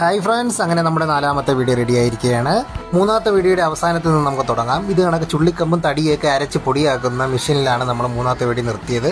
Hi friends അങ്ങനെ നമ്മുടെ നാലാമത്തെ വീഡിയോ റെഡി ആയിരിക്കുകയാണ്. മൂന്നാമത്തെ വീഡിയോയുടെ അവസാനത്തിൽ നിന്ന് നമുക്ക് തുടങ്ങാം. ഇത് കണക്ക് ചുള്ളിക്കമ്പും തടിയൊക്കെ അരച്ച് പൊടിയാക്കുന്ന മെഷീനിലാണ് നമ്മൾ മൂന്നാമത്തെ വീഡിയോ നിർത്തിയത്.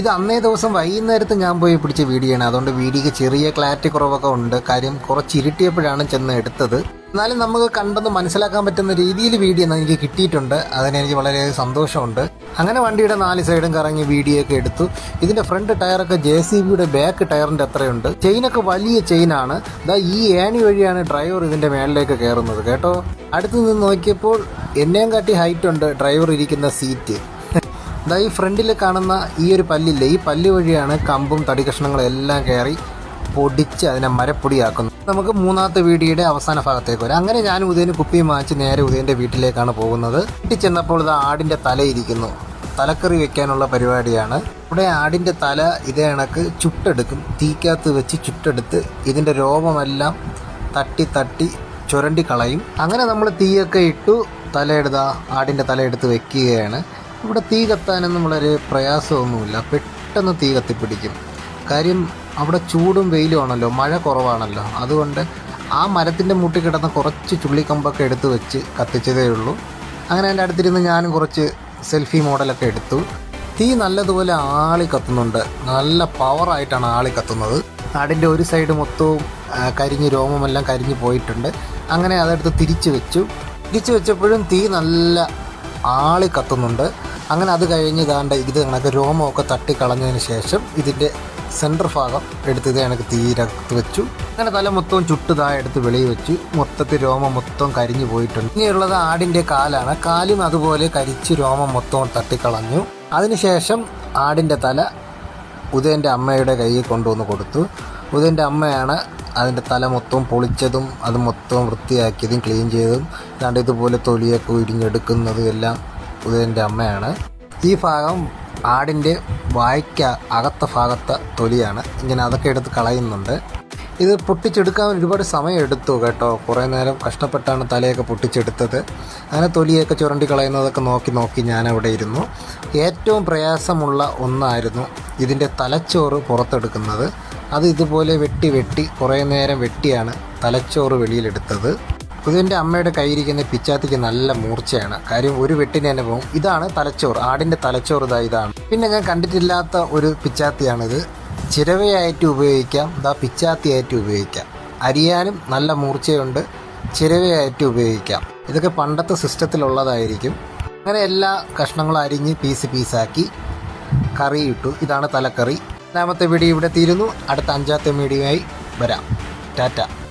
ഇത് അന്നേ ദിവസം വൈകുന്നേരത്ത് ഞാൻ പോയി പിടിച്ച വീഡിയോ ആണ്. അതുകൊണ്ട് വീഡിയോക്ക് ചെറിയ ക്ലാരിറ്റി കുറവൊക്കെ ഉണ്ട്. കാര്യം കുറച്ച് ഇരുട്ടിയപ്പോഴാണ് ചെന്ന് എടുത്തത്. എന്നാലും നമുക്ക് കണ്ടെന്ന് മനസ്സിലാക്കാൻ പറ്റുന്ന രീതിയിൽ വീഡിയോ എനിക്ക് കിട്ടിയിട്ടുണ്ട്. അതിനെനിക്ക് വളരെ സന്തോഷമുണ്ട്. അങ്ങനെ വണ്ടിയുടെ നാല് സൈഡും കറങ്ങി വീഡിയോ ഒക്കെ എടുത്തു. ഇതിന്റെ ഫ്രണ്ട് ടയറൊക്കെ ജെ സി ബിയുടെ ബാക്ക് ടയറിന്റെ അത്രയുണ്ട്. ചെയിനൊക്കെ വലിയ ചെയിനാണ്. ദാ ഈ ഏണി വഴിയാണ് ഡ്രൈവർ ഇതിന്റെ മേളിലേക്ക് കയറുന്നത് കേട്ടോ. അടുത്ത് നിന്ന് നോക്കിയപ്പോൾ എന്നെയും കാട്ടി ഹൈറ്റ് ഉണ്ട് ഡ്രൈവർ ഇരിക്കുന്ന സീറ്റ്. ദാ ഈ ഫ്രണ്ടിൽ കാണുന്ന ഈ ഒരു പല്ലില്ലേ? ഈ പല്ല് വഴിയാണ് കമ്പും തടി കഷ്ണങ്ങളും എല്ലാം കയറി. പൊടിച്ച് അതിനെ മരപ്പൊടിയാക്കുന്നു. നമുക്ക് മൂന്നാമത്തെ വീടിയുടെ അവസാന ഭാഗത്തേക്ക് വരാം. അങ്ങനെ ഞാൻ ഉദയന് കുപ്പിയും മാച്ച് നേരെ ഉദയന്റെ വീട്ടിലേക്കാണ് പോകുന്നത്. വീട്ടിൽ ചെന്നപ്പോൾ ഇത് ആടിന്റെ തലയിരിക്കുന്നു തലക്കറി വെക്കാനുള്ള പരിപാടിയാണ്. ഇവിടെ ആടിന്റെ തല ഇതേ കണക്ക് ചുട്ടെടുക്കും. തീക്കകത്ത് വെച്ച് ചുട്ടെടുത്ത് ഇതിന്റെ രോമമെല്ലാം തട്ടി തട്ടി ചുരണ്ടി കളയും. അങ്ങനെ നമ്മൾ തീയൊക്കെ ഇട്ടു തലയെടുത്ത ആടിന്റെ തല എടുത്ത് വെക്കുകയാണ്. ഇവിടെ തീ കത്താനൊന്നും വളരെ പ്രയാസമൊന്നുമില്ല. പെട്ടെന്ന് തീ കത്തിപ്പിടിക്കും. കാര്യം അവിടെ ചൂടും വെയിലും ആണല്ലോ മഴ കുറവാണല്ലോ. അതുകൊണ്ട് ആ മരത്തിന്റെ മുട്ടി കിടന്ന കുറച്ച് ചുള്ളിക്കമ്പൊക്കെ എടുത്ത് വെച്ച് കത്തിച്ചതേ ഉള്ളൂ. അങ്ങനെ എന്റെ അടുത്തിരുന്ന് ഞാനും കുറച്ച് സെൽഫി മോഡലൊക്കെ എടുത്തു. തീ നല്ലതുപോലെ ആളി കത്തുന്നുണ്ട്. നല്ല പവറായിട്ടാണ് ആളി കത്തുന്നത്. ആടിന്റെ ഒരു സൈഡ് മൊത്തവും കരിഞ്ഞ് രോമമെല്ലാം കരിഞ്ഞ് പോയിട്ടുണ്ട്. അങ്ങനെ അതെടുത്ത് തിരിച്ച് വെച്ചു. തിരിച്ച് വെച്ചപ്പോഴും തീ നല്ല ആളി കത്തുന്നുണ്ട്. അങ്ങനെ അത് കഴിഞ്ഞ് ഇതാണ്ട് ഇത് കണക്ക് രോമമൊക്കെ തട്ടിക്കളഞ്ഞതിന് ശേഷം ഇതിന്റെ സെന്റർ ഭാഗം എടുത്ത് കണക്ക് തീരത്ത് വെച്ചു. അങ്ങനെ തല മൊത്തവും ചുട്ടുതാ എടുത്ത് വെളിയിൽ വെച്ചു. മൊത്തത്തിൽ രോമം മൊത്തം കരിഞ്ഞു പോയിട്ടുണ്ട്. ഇനിയുള്ളത് ആടിന്റെ കാലാണ്. കാലും അതുപോലെ കരിച്ച് രോമം മൊത്തവും തട്ടിക്കളഞ്ഞു. അതിനുശേഷം ആടിന്റെ തല ഉദയന്റെ അമ്മയുടെ കയ്യിൽ കൊണ്ടുവന്ന് കൊടുത്തു. ഉദയന്റെ അമ്മയാണ് അതിന്റെ തല മൊത്തവും പൊളിച്ചതും അത് മൊത്തവും വൃത്തിയാക്കിയതും ക്ലീൻ ചെയ്തതും. ഏതാണ്ട് ഇതുപോലെ തൊലിയൊക്കെ ഉരിഞ്ഞെടുക്കുന്നതും എല്ലാം ഉദയന്റെ അമ്മയാണ്. ഈ ഭാഗം ആടിന്റെ വായ്ക്ക അകത്ത ഭാഗത്തെ തൊലിയാണ്. ഇങ്ങനെ അതൊക്കെ എടുത്ത് കളയുന്നുണ്ട്. ഇത് പൊട്ടിച്ചെടുക്കാൻ ഒരുപാട് സമയം എടുത്തു കേട്ടോ. കുറേ നേരം കഷ്ടപ്പെട്ടാണ് തലയൊക്കെ പൊട്ടിച്ചെടുത്തത്. അങ്ങനെ തൊലിയൊക്കെ ചുരണ്ടി കളയുന്നതൊക്കെ നോക്കി നോക്കി ഞാൻ അവിടെ ഇരുന്നു. ഏറ്റവും പ്രയാസമുള്ള ഒന്നായിരുന്നു ഇതിന്റെ തലച്ചോറ് പുറത്തെടുക്കുന്നത്. അത് ഇതുപോലെ വെട്ടി വെട്ടി കുറേ നേരം വെട്ടിയാണ് തലച്ചോറ് വെളിയിലെടുത്തത്. ഇതിന്റെ അമ്മയുടെ കയ്യിരിക്കുന്ന പിച്ചാത്തിക്ക് നല്ല മൂർച്ചയാണ്. കാര്യം ഒരു വെട്ടിന് തന്നെ പോകും. ഇതാണ് തലച്ചോറ് ആടിന്റെ തലച്ചോറ് ഇതാ ഇതാണ്. പിന്നെ ഞാൻ കണ്ടിട്ടില്ലാത്ത ഒരു പിച്ചാത്തിയാണിത്. ചിരവയായിട്ട് ഉപയോഗിക്കാം. ഇതാ പിച്ചാത്തിയായിട്ട് ഉപയോഗിക്കാം. അരിയാനും നല്ല മൂർച്ചയുണ്ട്. ചിരവയായിട്ട് ഉപയോഗിക്കാം. ഇതൊക്കെ പണ്ടത്തെ സിസ്റ്റത്തിലുള്ളതായിരിക്കും അങ്ങനെ എല്ലാ കഷ്ണങ്ങളും അരിഞ്ഞ് പീസ് പീസാക്കി കറി ഇട്ടു. ഇതാണ് തലക്കറി. രണ്ടാമത്തെ വീഡിയോ ഇവിടെ തീരുന്നു. അടുത്ത അഞ്ചാമത്തെ വീഡിയോയായി വരാം. ടാറ്റ.